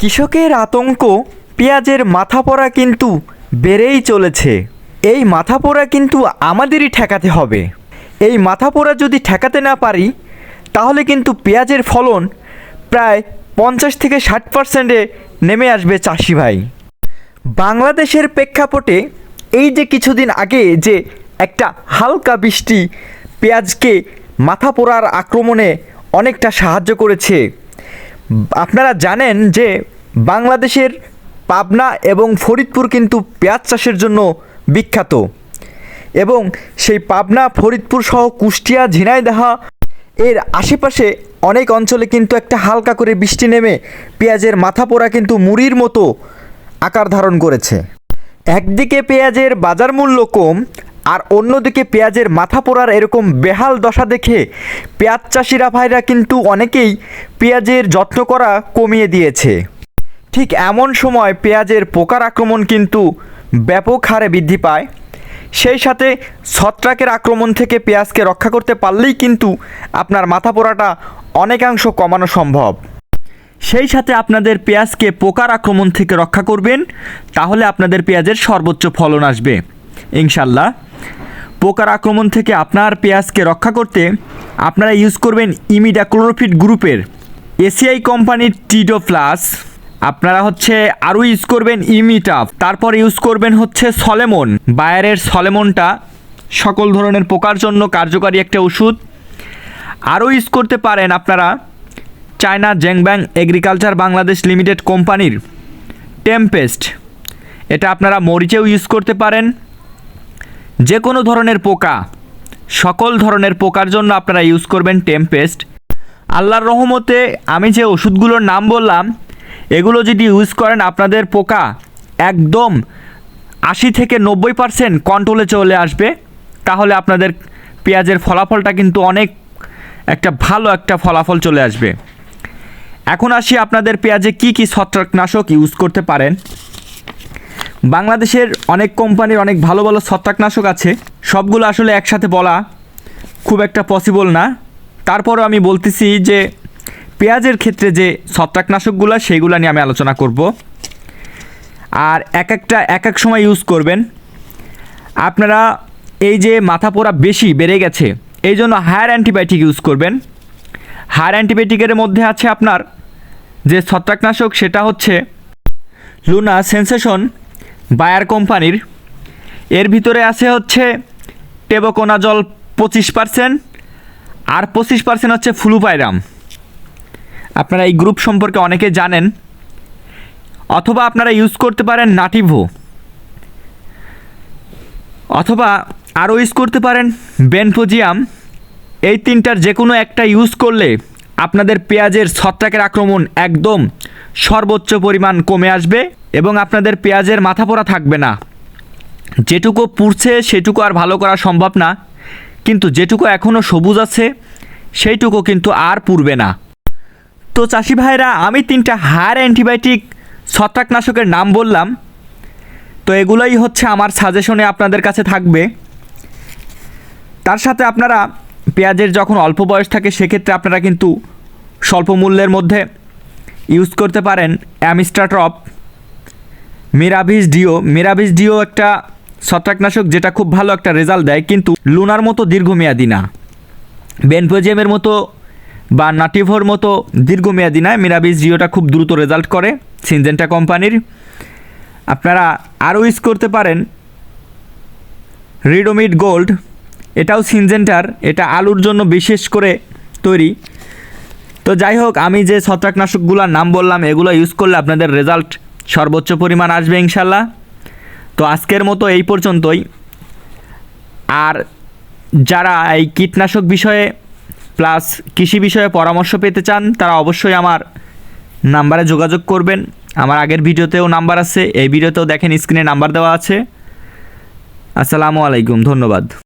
কৃষকের আতঙ্ক, পেঁয়াজের মাথা পড়া কিন্তু বেড়েই চলেছে। এই মাথা পোড়া কিন্তু আমাদেরই ঠেকাতে হবে। এই মাথা পোড়া যদি ঠেকাতে না পারি, তাহলে কিন্তু পেঁয়াজের ফলন প্রায় পঞ্চাশ থেকে ষাট পার্সেন্টে নেমে আসবে চাষি ভাই। বাংলাদেশের প্রেক্ষাপটে এই যে কিছুদিন আগে যে একটা হালকা বৃষ্টি পেঁয়াজকে মাথা পোড়ার আক্রমণে অনেকটা সাহায্য করেছে আপনারা জানেন যে বাংলাদেশের পাবনা এবং ফরিদপুর কিন্তু পেঁয়াজ চাষের জন্য বিখ্যাত। এবং সেই পাবনা, ফরিদপুর সহ কুষ্টিয়া, ঝিনাইদহা এর আশেপাশে অনেক অঞ্চলে কিন্তু একটা হালকা করে বৃষ্টি নেমে পেঁয়াজের মাথা পোড়া কিন্তু মুড়ির মতো আকার ধারণ করেছে। একদিকে পেঁয়াজের বাজার মূল্য কম আর অন্যদিকে পেঁয়াজের মাথা পোড়ার এরকম বেহাল দশা দেখে পেঁয়াজ চাষিরা ভাইরা কিন্তু অনেকেই পেঁয়াজের যত্ন করা কমিয়ে দিয়েছে। ঠিক এমন সময় পেঁয়াজের পোকার আক্রমণ কিন্তু ব্যাপক হারে বৃদ্ধি পায়। সেই সাথে ছত্রাকের আক্রমণ থেকে পেঁয়াজকে রক্ষা করতে পারলেই কিন্তু আপনার মাথা পোড়াটা অনেকাংশ কমানো সম্ভব। সেই সাথে আপনাদের পেঁয়াজকে পোকার আক্রমণ থেকে রক্ষা করবেন, তাহলে আপনাদের পেঁয়াজের সর্বোচ্চ ফলন আসবে। ইনশাল্লাহ পোকার আক্রমণ থেকে আপনার পেঁয়াজকে রক্ষা করতে আপনারা ইউজ করবেন ইমিডা ক্লোরোফিট গ্রুপের এসিআই কোম্পানির টিডো প্লাস আপনারা হচ্ছে আরও ইউজ করবেন ইমিটাফ তারপর ইউজ করবেন হচ্ছে সলেমন বায়ারের সলেমনটা সকল ধরনের পোকার জন্য কার্যকারী একটা ওষুধ। আরও ইউজ করতে পারেন আপনারা China Zhengbang agriculture Bangladesh limited কোম্পানির টেম্পেস্ট। এটা আপনারা মরিচেও ইউজ করতে পারেন। যে কোনো ধরনের পোকা, সকল ধরনের পোকার জন্য আপনারা ইউজ করবেন টেম্পেস্ট আল্লাহর রহমতে আমি যে ওষুধগুলোর নাম বললাম, এগুলো যদি ইউজ করেন আপনাদের পোকা একদম আশি থেকে নব্বই পার্সেন্ট কন্ট্রোলে চলে আসবে। তাহলে আপনাদের পেঁয়াজের ফলাফলটা কিন্তু অনেক একটা ভালো একটা ফলাফল চলে আসবে। এখন আসি আপনাদের পেঁয়াজে কি কি ছত্রাকনাশক ইউজ করতে পারেন। বাংলাদেশের অনেক কোম্পানির অনেক ভালো ভালো ছত্রাকনাশক আছে। সবগুলো আসলে একসাথে বলা খুব একটা পসিবল না। তারপরও আমি বলতেছি যে পেঁয়াজের ক্ষেত্রে যে ছত্রাকনাশকগুলো, সেইগুলো নিয়ে আমি আলোচনা করব। আর এক একটা, এক এক সময় ইউজ করবেন। আপনারা এই যে মাথা পোড়া বেশি বেড়ে গেছে, এই জন্য হায়ার অ্যান্টিবায়োটিক ইউজ করবেন। হায়ার অ্যান্টিবায়োটিকের মধ্যে আছে আপনার যে ছত্রাকনাশক, সেটা হচ্ছে লুনা সেন্সেশন বায়ার কোম্পানির। এর ভিতরে আছে হচ্ছে টেবকোনা জল পঁচিশ পার্সেন্ট আর পঁচিশ পার্সেন্ট হচ্ছে ফ্লুপাইরাম আপনারা এই গ্রুপ সম্পর্কে অনেকে জানেন অথবা আপনারা ইউজ করতে পারেন নাটিভো। অথবা আরও ইউজ করতে পারেন বেনফোজিয়াম। এই তিনটার যে কোনো একটা ইউজ করলে আপনাদের পেঁয়াজের ছত্রাকের আক্রমণ একদম সর্বোচ্চ পরিমাণ কমে আসবে এবং আপনাদের পেঁয়াজের মাথা পোড়া থাকবে না। যেটুকু পুড়ছে সেটুকু আর ভালো করা সম্ভব না। কিন্তু যেটুকু এখনও সবুজ আছে, সেইটুকু কিন্তু আর পুড়বে না। তো চাষি ভাইরা আমি তিনটা হায়ার অ্যান্টিবায়োটিক ছত্রাকনাশকের নাম বললাম। তো এগুলোই হচ্ছে আমার সাজেশনে আপনাদের কাছে থাকবে। তার সাথে আপনারা পেঁয়াজের যখন অল্প বয়স থাকে, সেক্ষেত্রে আপনারা কিন্তু স্বল্প মূল্যের মধ্যে ইউজ করতে পারেন অ্যামিস্টাট্রপ মিরাভিস ডিও। মিরাভিস ডিও একটা ছত্রাকনাশক যেটা খুব ভালো একটা রেজাল্ট দেয়, কিন্তু লুনার মতো দীর্ঘমেয়াদী না। বেনপোজিয়ামের মতো বা নাটিভোর মতো দীর্ঘমেয়াদী নয় মিরাভিস ডিওটা খুব দ্রুত রেজাল্ট করে সিনজেন্টা কোম্পানির। আপনারা আরও ইউজ করতে পারেন রিডোমিড গোল্ড। এটাও সিনজেন্টার, এটা আলুর জন্য বিশেষ করে তৈরি। তো যাই হোক, আমি যে ছত্রাকনাশকগুলোর নাম বললাম, এগুলো ইউজ করলে আপনাদের রেজাল্ট সর্বোচ্চ পরিমাণ আসবে ইনশাল্লাহ। তো আজকের মতো এই পর্যন্তই। আর যারা এই কীটনাশক বিষয়ে প্লাস কৃষি বিষয়ে পরামর্শ পেতে চান, তারা অবশ্যই আমার নাম্বারে যোগাযোগ করবেন। আমার আগের ভিডিওতেও নাম্বার আছে, এই ভিডিওতেও দেখেন স্ক্রিনে নাম্বার দেওয়া আছে। আসসালামু আলাইকুম, ধন্যবাদ।